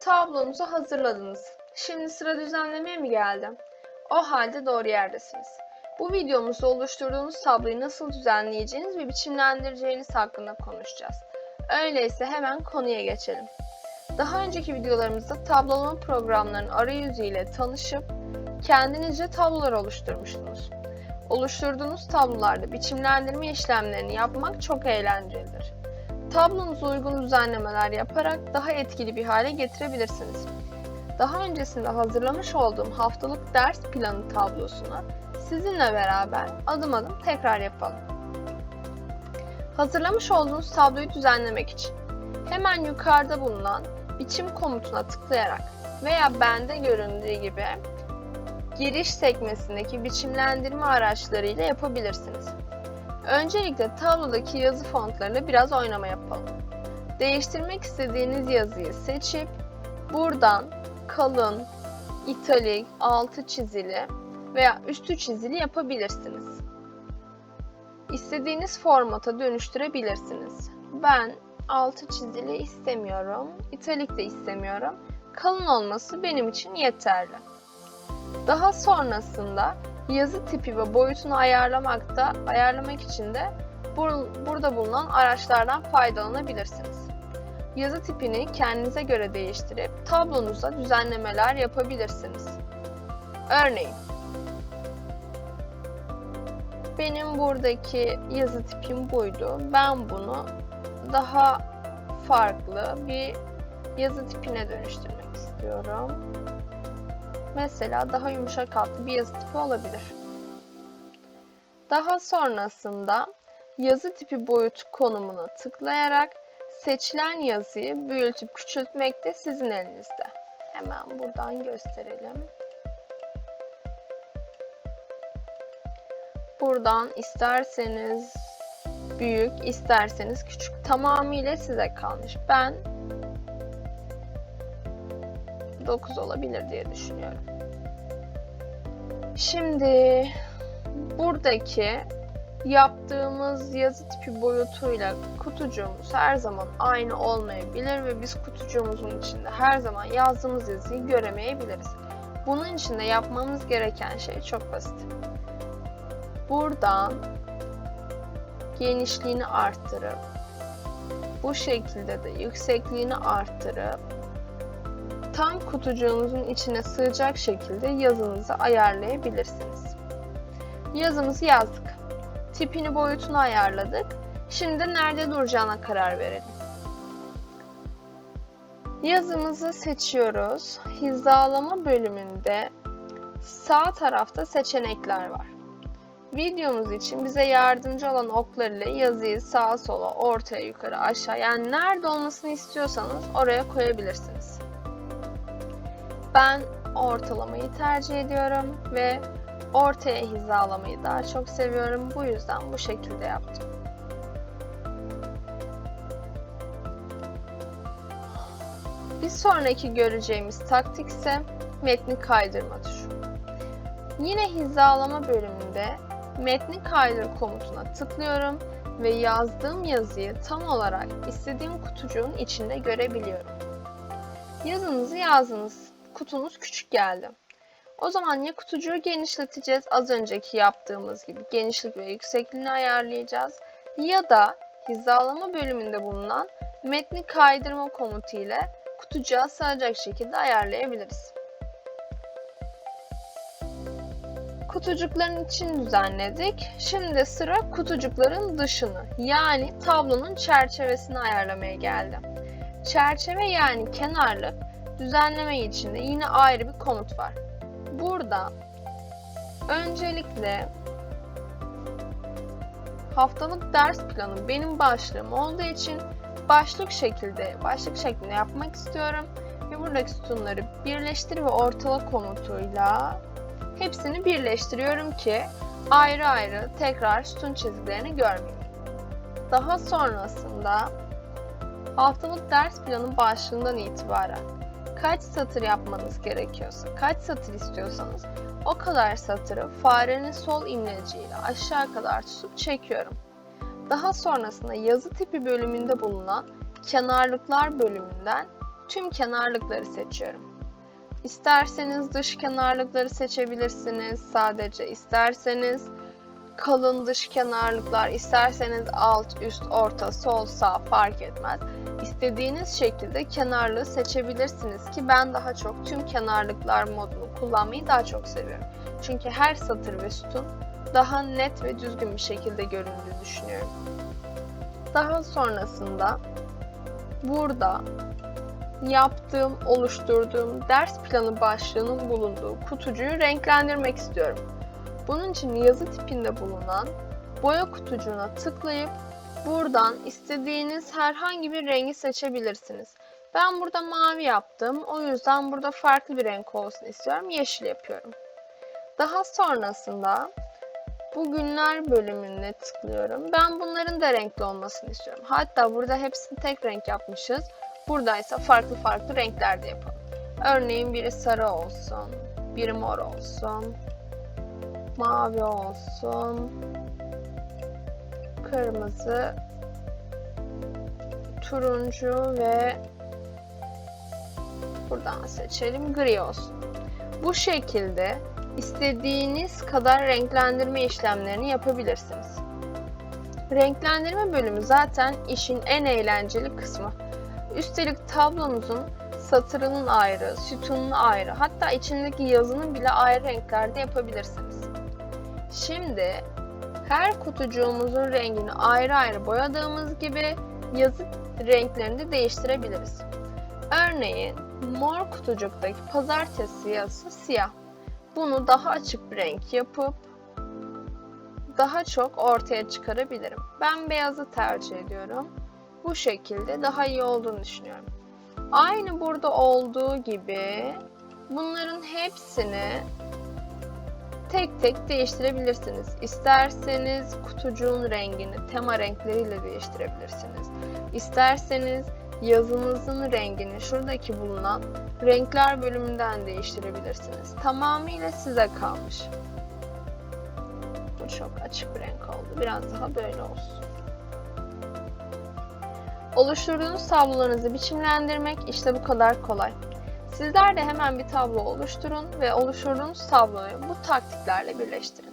Tablonuzu hazırladınız. Şimdi sıra düzenlemeye mi geldi? O halde doğru yerdesiniz. Bu videomuzda oluşturduğunuz tabloyu nasıl düzenleyeceğiniz ve biçimlendireceğiniz hakkında konuşacağız. Öyleyse hemen konuya geçelim. Daha önceki videolarımızda tablolama programlarının arayüzüyle tanışıp kendinizce tablolar oluşturmuştunuz. Oluşturduğunuz tablolarda biçimlendirme işlemlerini yapmak çok eğlencelidir. Tablonuza uygun düzenlemeler yaparak daha etkili bir hale getirebilirsiniz. Daha öncesinde hazırlamış olduğum haftalık ders planı tablosunu sizinle beraber adım adım tekrar yapalım. Hazırlamış olduğunuz tabloyu düzenlemek için hemen yukarıda bulunan biçim komutuna tıklayarak veya bende göründüğü gibi giriş sekmesindeki biçimlendirme araçlarıyla yapabilirsiniz. Öncelikle tablodaki yazı fontlarıyla biraz oynama yapalım. Değiştirmek istediğiniz yazıyı seçip buradan kalın, italik, altı çizili veya üstü çizili yapabilirsiniz. İstediğiniz formata dönüştürebilirsiniz. Ben altı çizili istemiyorum, italik de istemiyorum. Kalın olması benim için yeterli. Daha sonrasında yazı tipi ve boyutunu ayarlamakta ayarlamak için de bur- burada bulunan araçlardan faydalanabilirsiniz. Yazı tipini kendinize göre değiştirip tablonuza düzenlemeler yapabilirsiniz. Örneğin benim buradaki yazı tipim buydu. Ben bunu daha farklı bir yazı tipine dönüştürmek istiyorum. Mesela daha yumuşak altlı bir yazı tipi olabilir. Daha sonrasında yazı tipi boyut konumuna tıklayarak seçilen yazıyı büyütüp küçültmek de sizin elinizde. Hemen buradan gösterelim. Buradan isterseniz büyük, isterseniz küçük. Tamamıyla size kalmış. Ben 9 olabilir diye düşünüyorum. Şimdi buradaki yaptığımız yazı tipi boyutuyla kutucuğumuz her zaman aynı olmayabilir ve biz kutucuğumuzun içinde her zaman yazdığımız yazıyı göremeyebiliriz. Bunun için de yapmamız gereken şey çok basit. Buradan genişliğini arttırıp bu şekilde de yüksekliğini arttırıp tam kutucuğunuzun içine sığacak şekilde yazınızı ayarlayabilirsiniz. Yazımızı yazdık. Tipini boyutunu ayarladık. Şimdi de nerede duracağına karar verelim. Yazımızı seçiyoruz. Hizalama bölümünde sağ tarafta seçenekler var. Videomuz için bize yardımcı olan oklar ile yazıyı sağa sola, ortaya, yukarı, aşağı yani nerede olmasını istiyorsanız oraya koyabilirsiniz. Ben ortalamayı tercih ediyorum ve ortaya hizalamayı daha çok seviyorum. Bu yüzden bu şekilde yaptım. Bir sonraki göreceğimiz taktik ise metni kaydırma tuşu. Yine hizalama bölümünde metni kaydır komutuna tıklıyorum ve yazdığım yazıyı tam olarak istediğim kutucuğun içinde görebiliyorum. Yazınızı yazdınız. Kutunuz küçük geldi. O zaman ya kutucuğu genişleteceğiz az önceki yaptığımız gibi genişlik ve yüksekliğini ayarlayacağız ya da hizalama bölümünde bulunan metni kaydırma komutu ile kutucuğa sığacak şekilde ayarlayabiliriz. Kutucukların için düzenledik. Şimdi sıra kutucukların dışını yani tablonun çerçevesini ayarlamaya geldi. Çerçeve yani kenarlık düzenleme için de yine ayrı bir komut var. Burada öncelikle haftalık ders planı benim başlığım olduğu için başlık şekilde başlık şeklinde yapmak istiyorum ve buradaki sütunları birleştir ve ortala komutuyla hepsini birleştiriyorum ki ayrı ayrı tekrar sütun çizgilerini görmeyeyim. Daha sonrasında haftalık ders planı başlığından itibaren kaç satır yapmanız gerekiyorsa, kaç satır istiyorsanız o kadar satırı farenin sol imleciyle aşağı kadar tutup çekiyorum. Daha sonrasında yazı tipi bölümünde bulunan kenarlıklar bölümünden tüm kenarlıkları seçiyorum. İsterseniz dış kenarlıkları seçebilirsiniz sadece. İsterseniz kalın dış kenarlıklar, isterseniz alt, üst, orta, sol, sağ fark etmez. İstediğiniz şekilde kenarlığı seçebilirsiniz ki ben daha çok tüm kenarlıklar modunu kullanmayı daha çok seviyorum. Çünkü her satır ve sütun daha net ve düzgün bir şekilde göründüğünü düşünüyorum. Daha sonrasında burada yaptığım, oluşturduğum ders planı başlığının bulunduğu kutucuğu renklendirmek istiyorum. Bunun için yazı tipinde bulunan boya kutucuğuna tıklayıp buradan istediğiniz herhangi bir rengi seçebilirsiniz. Ben burada mavi yaptım. O yüzden burada farklı bir renk olsun istiyorum. Yeşil yapıyorum. Daha sonrasında bu günler bölümüne tıklıyorum. Ben bunların da renkli olmasını istiyorum. Hatta burada hepsini tek renk yapmışız. Buradaysa farklı farklı renklerde yapalım. Örneğin biri sarı olsun, biri mor olsun, mavi olsun, kırmızı, turuncu ve buradan seçelim gri olsun. Bu şekilde istediğiniz kadar renklendirme işlemlerini yapabilirsiniz. Renklendirme bölümü zaten işin en eğlenceli kısmı. Üstelik tablonuzun satırının ayrı, sütunun ayrı, hatta içindeki yazının bile ayrı renklerde yapabilirsiniz. Şimdi her kutucuğumuzun rengini ayrı ayrı boyadığımız gibi yazı renklerini de değiştirebiliriz. Örneğin mor kutucuktaki pazartesi yazısı siyah. Bunu daha açık bir renk yapıp daha çok ortaya çıkarabilirim. Ben beyazı tercih ediyorum. Bu şekilde daha iyi olduğunu düşünüyorum. Aynı burada olduğu gibi bunların hepsini tek tek değiştirebilirsiniz. İsterseniz kutucuğun rengini tema renkleriyle değiştirebilirsiniz. İsterseniz yazınızın rengini şuradaki bulunan renkler bölümünden değiştirebilirsiniz. Tamamıyla size kalmış. Bu çok açık bir renk oldu. Biraz daha böyle olsun. Oluşturduğunuz tablolarınızı biçimlendirmek işte bu kadar kolay. Sizler de hemen bir tablo oluşturun ve oluşturduğunuz tabloyu bu taktiklerle birleştirin.